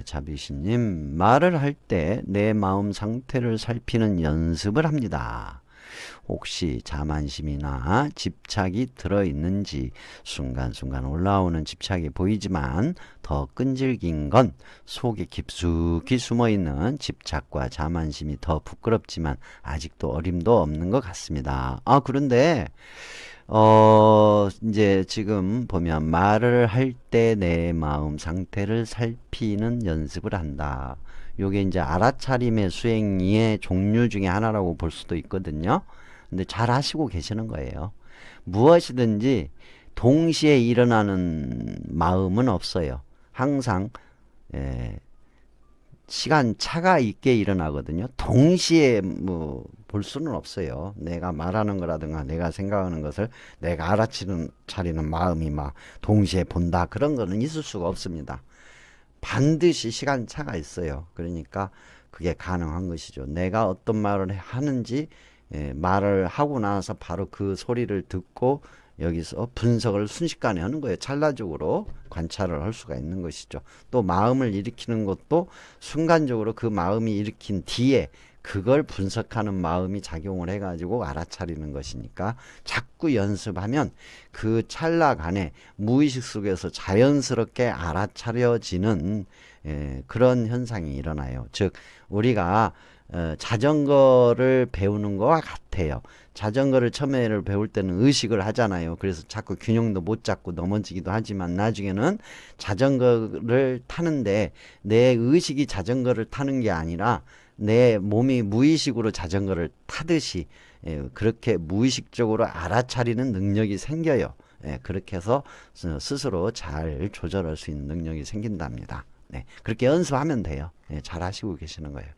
네, 자비신님 말을 할 때 내 마음 상태를 살피는 연습을 합니다. 혹시 자만심이나 집착이 들어있는지 순간순간 올라오는 집착이 보이지만 더 끈질긴 건 속에 깊숙이 숨어있는 집착과 자만심이 더 부끄럽지만 아직도 어림도 없는 것 같습니다. 아, 그런데 어, 이제 지금 보면 말을 할 때 내 마음 상태를 살피는 연습을 한다. 요게 이제 알아차림의 수행의 종류 중에 하나라고 볼 수도 있거든요. 근데 잘 하시고 계시는 거예요. 무엇이든지 동시에 일어나는 마음은 없어요. 항상 예, 시간 차가 있게 일어나거든요. 동시에 뭐 볼 수는 없어요. 내가 말하는 거라든가 내가 생각하는 것을 내가 알아치는 차리는 마음이 막 동시에 본다 그런 거는 있을 수가 없습니다. 반드시 시간 차가 있어요. 그러니까 그게 가능한 것이죠. 내가 어떤 말을 하는지 예, 말을 하고 나서 바로 그 소리를 듣고 여기서 분석을 순식간에 하는 거예요. 찰나적으로 관찰을 할 수가 있는 것이죠. 또 마음을 일으키는 것도 순간적으로 그 마음이 일으킨 뒤에 그걸 분석하는 마음이 작용을 해가지고 알아차리는 것이니까 자꾸 연습하면 그 찰나간에 무의식 속에서 자연스럽게 알아차려지는 예, 그런 현상이 일어나요. 즉 우리가 어, 자전거를 배우는 거와 같아요. 자전거를 처음에를 배울 때는 의식을 하잖아요. 그래서 자꾸 균형도 못 잡고 넘어지기도 하지만 나중에는 자전거를 타는데 내 의식이 자전거를 타는 게 아니라 내 몸이 무의식으로 자전거를 타듯이 예, 그렇게 무의식적으로 알아차리는 능력이 생겨요. 예, 그렇게 해서 스- 스스로 잘 조절할 수 있는 능력이 생긴답니다. 네, 그렇게 연습하면 돼요. 예, 잘 하시고 계시는 거예요.